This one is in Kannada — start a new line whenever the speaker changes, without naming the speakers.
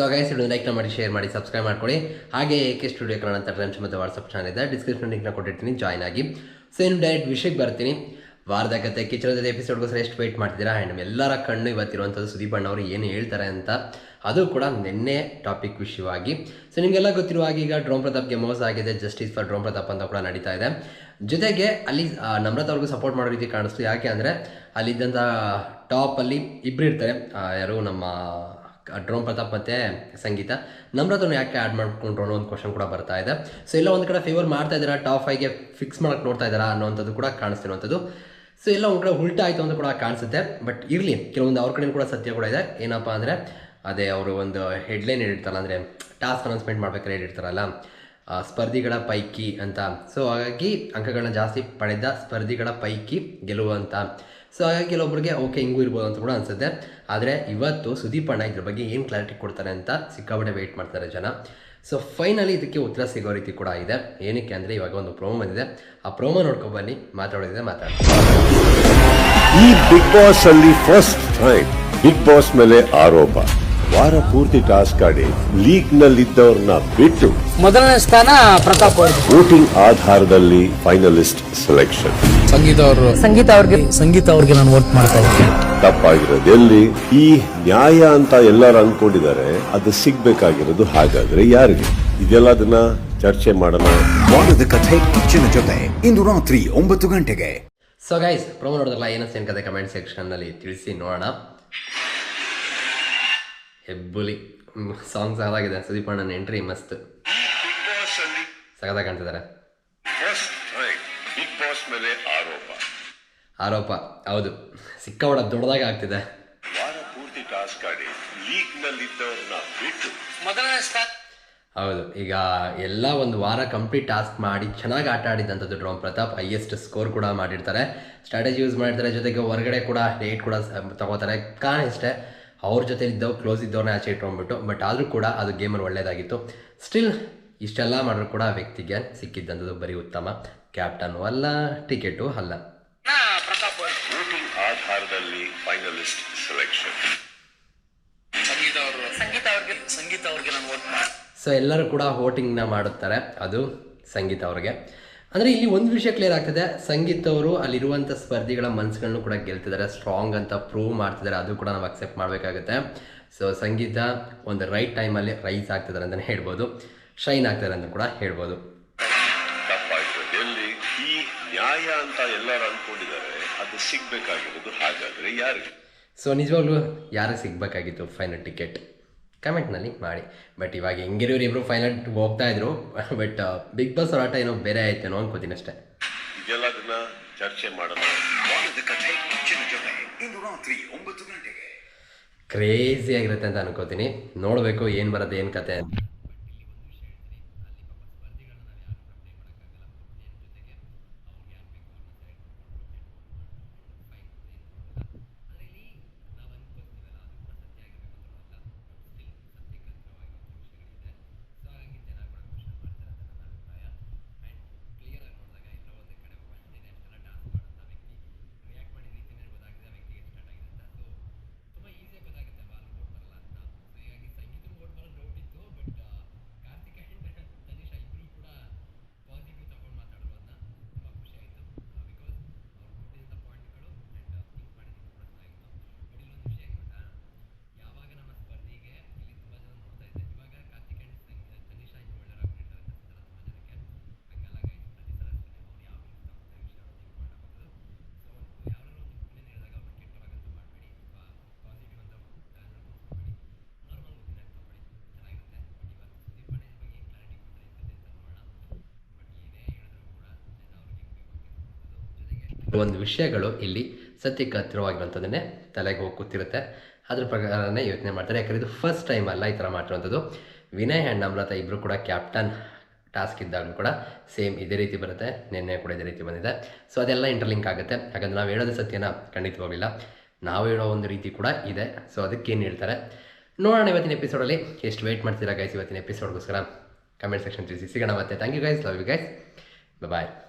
ಸೊ ಗೈಸ್ ವಿಡಿಯೋ ಲೈಕ್ನ ಮಾಡಿ ಶೇರ್ ಮಾಡಿ ಸಬ್ಸ್ಕ್ರೈಬ್ ಮಾಡ್ಕೊಳ್ಳಿ. ಹಾಗೆ ಕೆ ಸ್ಟುಡಿಯೋ ಕನ್ನಡ ಅಂತ ಟ್ರೆಂಡ್ಸ್ ಮತ್ತು ವಾಟ್ಸಪ್ ಚಾನಲ್ ಇದೆ. ಡಿಸ್ಕ್ರಿಪ್ಷನ್ ಲಿಂಕ್ನ ಕೊಟ್ಟಿರ್ತೀನಿ ಜಾಯ್ನ್ ಆಗಿ. ಸೊ ಇನ್ನು ಡೈರೆಕ್ಟ್ ವಿಷಯಕ್ಕೆ ಬರ್ತೀನಿ. ವಾರದ ಕತೆ ಕಿಚನ ಜೊತೆ ಎಪಿಸೋಡ್ಗೋಸ್ಕರ ಎಷ್ಟು ವೇಟ್ ಮಾಡ್ತಿದ್ದೀರಾ? ಆ್ಯಂಡ್ ಎಲ್ಲರ ಕಣ್ಣು ಇವತ್ತಿರುವಂಥದ್ದು ಸುದೀಪ್ ಅಣ್ಣ ಅವರು ಏನು ಹೇಳ್ತಾರೆ ಅಂತ. ಅದು ಕೂಡ ನಿನ್ನೆ ಟಾಪಿಕ್ ವಿಷಯವಾಗಿ. ಸೊ ನಿಮಗೆಲ್ಲ ಗೊತ್ತಿರುವ ಹಾಗೆ ಈಗ ಡ್ರೋಮ್ ಪ್ರತಾಪ್ಗೆ ಮೋಸ ಆಗಿದೆ ಜಸ್ಟಿಸ್ ಫಾರ್ ಡ್ರೋಮ್ ಪ್ರತಾಪ್ ಅಂತ ಕೂಡ ನಡೀತಾ ಇದೆ. ಜೊತೆಗೆ ಅಲ್ಲಿ ನಮ್ರತಾ ಅವ್ರಿಗೂ ಸಪೋರ್ಟ್ ಮಾಡೋ ರೀತಿ ಕಾಣಿಸ್ತು. ಯಾಕೆ ಅಂದರೆ ಅಲ್ಲಿದ್ದಂಥ ಟಾಪಲ್ಲಿ ಇಬ್ಬರು ಇರ್ತಾರೆ. ಯಾರು? ನಮ್ಮ ಡ್ರೋಮ್ ಪ್ರತಾಪ್ ಮತ್ತು ಸಂಗೀತ. ನಮ್ರತನ ಯಾಕೆ ಆ್ಯಡ್ ಮಾಡ್ಕೊಂಡ್ರು ಅನ್ನೋ ಒಂದು ಕ್ವಶನ್ ಕೂಡ ಬರ್ತಾ ಇದೆ. ಸೊ ಎಲ್ಲ ಒಂದು ಕಡೆ ಫೇವರ್ ಮಾಡ್ತಾ ಇದ್ದೀರಾ? ಟಾಪ್ ಫೈವ್ಗೆ ಫಿಕ್ಸ್ ಮಾಡಕ್ಕೆ ನೋಡ್ತಾ ಇದ್ದಾರಾ ಅನ್ನೋವಂಥದ್ದು ಕೂಡ ಕಾಣಿಸ್ತಿರುವಂಥದ್ದು. ಸೊ ಎಲ್ಲ ಒಂದು ಕಡೆ ಉಲ್ಟಾ ಆಯಿತು ಅಂತ ಕೂಡ ಕಾಣಿಸುತ್ತೆ. ಬಟ್ ಇರಲಿ, ಕೆಲವೊಂದು ಅವ್ರ ಕಡೆಯೂ ಕೂಡ ಸತ್ಯ ಕೂಡ ಇದೆ. ಏನಪ್ಪ ಅಂದರೆ, ಅದೇ ಅವರು ಒಂದು ಹೆಡ್ಲೈನ್ ಹೇಳಿರ್ತಾರಲ್ಲ, ಅಂದರೆ ಟಾಸ್ಕ್ ಅನೌನ್ಸ್ಮೆಂಟ್ ಮಾಡ್ಬೇಕಾದ್ರೆ ಹೇಳಿರ್ತಾರಲ್ಲ. ಸ್ಪರ್ಧಿಗಳ ಪೈಕಿ ಅಂತ. ಸೊ ಹಾಗಾಗಿ ಅಂಕಗಳನ್ನ ಜಾಸ್ತಿ ಪಡೆದ ಸ್ಪರ್ಧಿಗಳ ಪೈಕಿ ಗೆಲುವು ಅಂತ. ಸೊ ಹಾಗಾಗಿ ಕೆಲವೊಬ್ಬರಿಗೆ ಓಕೆ ಹಿಂಗೂ ಇರ್ಬೋದು ಅಂತ ಕೂಡ ಅನ್ಸುತ್ತೆ. ಆದರೆ ಇವತ್ತು ಸುದೀಪ್ ಅಣ್ಣ ಇದ್ರ ಬಗ್ಗೆ ಏನು ಕ್ಲಾರಿಟಿ ಕೊಡ್ತಾರೆ ಅಂತ ಸಿಕ್ಕಾಪಟ್ಟೆ ವೆಯ್ಟ್ ಮಾಡ್ತಾರೆ ಜನ. ಸೊ ಫೈನಲಿ ಇದಕ್ಕೆ ಉತ್ತರ ಸಿಗೋ ರೀತಿ ಕೂಡ ಇದೆ. ಏನಕ್ಕೆ ಅಂದರೆ ಇವಾಗ ಒಂದು ಪ್ರೋಮೋ ಬಂದಿದೆ. ಆ ಪ್ರೋಮೋ ನೋಡ್ಕೊಂಡು ಬನ್ನಿ ಮಾತಾಡೋದಿದೆ ಮಾತಾಡಿ
ಈ ಬಿಗ್ ಬಾಸ್ ಅಲ್ಲಿ ಫಸ್ಟ್ ಟೈಮ್ ಬಿಗ್ ಬಾಸ್ ಮೇಲೆ ಆರೋಪ. ವಾರ ಪೂರ್ತಿ ಟಾಸ್ಕ್ ಆಡಿ ಲೀಗ್ ನಲ್ಲಿದ್ದವ್ರನ್ನ ಬಿಟ್ಟು
ಮೊದಲನೇ ಸ್ಥಾನ ಪ್ರತಾಪ್ ಅವ್ರಿಗೆ
ವೋಟಿಂಗ್ ಆಧಾರದಲ್ಲಿ ಫೈನಲಿಸ್ಟ್ ಸೆಲೆಕ್ಷನ್.
ಸಂಗೀತ ಅವರು ಸಂಗೀತ ಅವ್ರಿಗೆ ಸಂಗೀತ ಅವ್ರಿಗೆ ನಾನು ವೋಟ್ ಮಾಡ್ತಾ ಇದ್ದೀನಿ.
ತಪ್ಪಾಗಿರೋದು ಎಲ್ಲಿ? ಈ ನ್ಯಾಯ ಅಂತ ಎಲ್ಲರೂ ಅನ್ಕೊಂಡಿದ್ದಾರೆ ಅದು ಸಿಗ್ಬೇಕಾಗಿರೋದು ಹಾಗಾದ್ರೆ ಯಾರಿಗೆ? ಇದೆಲ್ಲ ಅದನ್ನ ಚರ್ಚೆ ಮಾಡೋಣ.
ವಾರದ ಕಥೆ ಕಿಚ್ಚಿನ ಜೊತೆ ಇಂದು ರಾತ್ರಿ ಒಂಬತ್ತು ಗಂಟೆಗೆ.
ಸೊ ಗೈಸ್ ಪ್ರೋಮೋ ನೋಡಿದ್ರಲ್ಲ ಏನಂತ ಏನು ಕತೆ ಕಮೆಂಟ್ ಸೆಕ್ಷನ್ನಲ್ಲಿ ತಿಳಿಸಿ ನೋಡೋಣ. ಹೆಬ್ಬುಲಿ ಸಾಂಗ್ ಸಾಲಾಗಿದೆ ಸುದೀಪ್ ಅಣ್ಣನ ಎಂಟ್ರಿ ಮಸ್ತ್. ಸಗದಾಗ ಕಾಣ್ತಿದ್ದಾರೆ
ಆರೋಪ.
ಹೌದು. ಸಿಕ್ಕಾಪಡ ದೊಡ್ಡದಾಗಿ ಆಗ್ತಿದೆ. ಹೌದು. ಈಗ ಎಲ್ಲ ಒಂದು ವಾರ ಕಂಪ್ಲೀಟ್ ಟಾಸ್ಕ್ ಮಾಡಿ ಚೆನ್ನಾಗಿ ಆಟ ಆಡಿದಂಥದ್ದು ಡ್ರೋಮ್ ಪ್ರತಾಪ್ ಹೈಯೆಸ್ಟ್ ಸ್ಕೋರ್ ಕೂಡ ಮಾಡಿರ್ತಾರೆ. ಸ್ಟ್ರಾಟಜಿ ಯೂಸ್ ಮಾಡಿರ್ತಾರೆ. ಜೊತೆಗೆ ಹೊರಗಡೆ ಕೂಡ ರೇಟ್ ಕೂಡ ತಗೋತಾರೆ. ಇಷ್ಟೇ. ಅವ್ರ ಜೊತೆ ಇದ್ದವು ಕ್ಲೋಸ್ ಇದ್ದವ್ರನ್ನ ಆಚೆ ಇಟ್ಕೊಂಡ್ಬಿಟ್ಟು ಬಟ್ ಆದರೂ ಕೂಡ ಅದು ಗೇಮಲ್ಲಿ ಒಳ್ಳೆಯದಾಗಿತ್ತು ಸ್ಟಿಲ್ ಇಷ್ಟೆಲ್ಲ ಮಾಡಿದ್ರು ಕೂಡ ಆ ವ್ಯಕ್ತಿಗೆ ಸಿಕ್ಕಿದ್ದಂಥದ್ದು ಬರೀ ಉತ್ತಮ. ಕ್ಯಾಪ್ಟನ್ ಅಲ್ಲ ಟಿಕೆಟು ಅಲ್ಲ.
ಆಧಾರದಲ್ಲಿ ಫೈನಲಿಸ್ಟ್ ಸೆಲೆಕ್ಷನ್
ಸಂಗೀತ ಅವರು ಸಂಗೀತ ಅವ್ರಿಗೆ ಸಂಗೀತ ಅವ್ರಿಗೆ ನಾನು ವೋಟ್ ಮಾಡಿ
ಸೊ ಎಲ್ಲರೂ ಕೂಡ ವೋಟಿಂಗ್ನ ಮಾಡುತ್ತಾರೆ. ಅದು ಸಂಗೀತ ಅವ್ರಿಗೆ. ಅಂದರೆ ಇಲ್ಲಿ ಒಂದು ವಿಷಯ ಕ್ಲಿಯರ್ ಆಗ್ತದೆ. ಸಂಗೀತ ಅವರು ಅಲ್ಲಿರುವಂಥ ಸ್ಪರ್ಧಿಗಳ ಮನಸ್ಸುಗಳನ್ನು ಕೂಡ ಗೆಲ್ತಿದ್ದಾರೆ ಸ್ಟ್ರಾಂಗ್ ಅಂತ ಪ್ರೂವ್ ಮಾಡ್ತಿದ್ದಾರೆ ಅದು ಕೂಡ ನಾವು ಅಕ್ಸೆಪ್ಟ್ ಮಾಡಬೇಕಾಗುತ್ತೆ. ಸೊ ಸಂಗೀತ ಒಂದು ರೈಟ್ ಟೈಮಲ್ಲಿ ರೈಸ್ ಆಗ್ತಿದ್ದಾರೆ ಅಂತಲೇ ಹೇಳ್ಬೋದು. ಶೈನ್ ಆಗ್ತಾರೆ ಅಂತ ಕೂಡ ಹೇಳ್ಬೋದು.
ಈ ನ್ಯಾಯ ಅಂತ ಎಲ್ಲರೂ ಅನ್ಕೊಂಡಿದ್ದಾರೆ ಅದು ಸಿಗ್ಬೇಕಾಗಿರೋದು ಹಾಗಾದ್ರೆ ಯಾರಿಗೆ?
ಸೊ ನಿಜವಾಗ್ಲೂ ಯಾರಿಗೆ ಸಿಗ್ಬೇಕಾಗಿತ್ತು ಫೈನಲ್ ಟಿಕೆಟ್ ಕಮೆಂಟ್ನಲ್ಲಿ ಮಾಡಿ. ಬಟ್ ಇವಾಗ ಹೆಂಗಿರೋರು ಇಬ್ಬರು ಫೈನಲ್ ಹೋಗ್ತಾ ಇದ್ರು ಬಟ್ ಬಿಗ್ ಬಾಸ್ ಆಟ ಏನೋ ಬೇರೆ ಆಯ್ತೇನೋ ಅನ್ಕೋತೀನಿ ಅಷ್ಟೇ.
ಇದೆಲ್ಲ ಅದನ್ನ ಚರ್ಚೆ ಮಾಡೋಣ.
ಇಂದು ರಾತ್ರಿ ಒಂಬತ್ತು ಗಂಟೆಗೆ.
ಕ್ರೇಜಿ ಆಗಿರುತ್ತೆ ಅಂತ ಅನ್ಕೋತೀನಿ. ನೋಡಬೇಕು ಏನು ಬರೋದು ಏನು ಕತೆ ಅಂತ. ಒಂದು ವಿಷಯಗಳು ಇಲ್ಲಿ ಸತ್ಯಕ್ಕೆ ಹತ್ತಿರವಾಗಿರುವಂಥದ್ದನ್ನೇ ತಲೆಗೆ ಹೋಗಿ ಕೂತಿರುತ್ತೆ ಅದ್ರ ಪ್ರಕಾರನೇ ಯೋಚನೆ ಮಾಡ್ತಾರೆ. ಯಾಕಂದರೆ ಇದು ಫಸ್ಟ್ ಟೈಮ್ ಅಲ್ಲ ಈ ಥರ ಮಾಡಿರುವಂಥದ್ದು. ವಿನಯ್ ಆ್ಯಂಡ್ ನಮ್ರತ ಇಬ್ಬರು ಕೂಡ ಕ್ಯಾಪ್ಟನ್ ಟಾಸ್ಕ್ ಇದ್ದಾಗಲೂ ಕೂಡ ಸೇಮ್ ಇದೇ ರೀತಿ ಬರುತ್ತೆ. ನಿನ್ನೆ ಕೂಡ ಇದೇ ರೀತಿ ಬಂದಿದೆ. ಸೊ ಅದೆಲ್ಲ ಇಂಟರ್ಲಿಂಕ್ ಆಗುತ್ತೆ. ಯಾಕಂದರೆ ನಾವು ಹೇಳೋದು ಸತ್ಯನ ಖಂಡಿತವಾಗಲಿಲ್ಲ ನಾವು ಹೇಳೋ ಒಂದು ರೀತಿ ಕೂಡ ಇದೆ. ಸೊ ಅದಕ್ಕೆ ಏನು ಹೇಳ್ತಾರೆ? ನೋಡೋಣ ಇವತ್ತಿನ ಎಪಿಸೋಡಲ್ಲಿ ಎಷ್ಟು ವೆಯ್ಟ್ ಮಾಡ್ತೀರಾ ಗೈಸ್ ಇವತ್ತಿನ ಎಪಿಸೋಡ್ಗೋಸ್ಕರ ಕಮೆಂಟ್ ಸೆಕ್ಷನ್ ತಿಳಿಸಿ. ಸಿಗೋಣ ಮತ್ತೆ. Thank you guys love you guys bye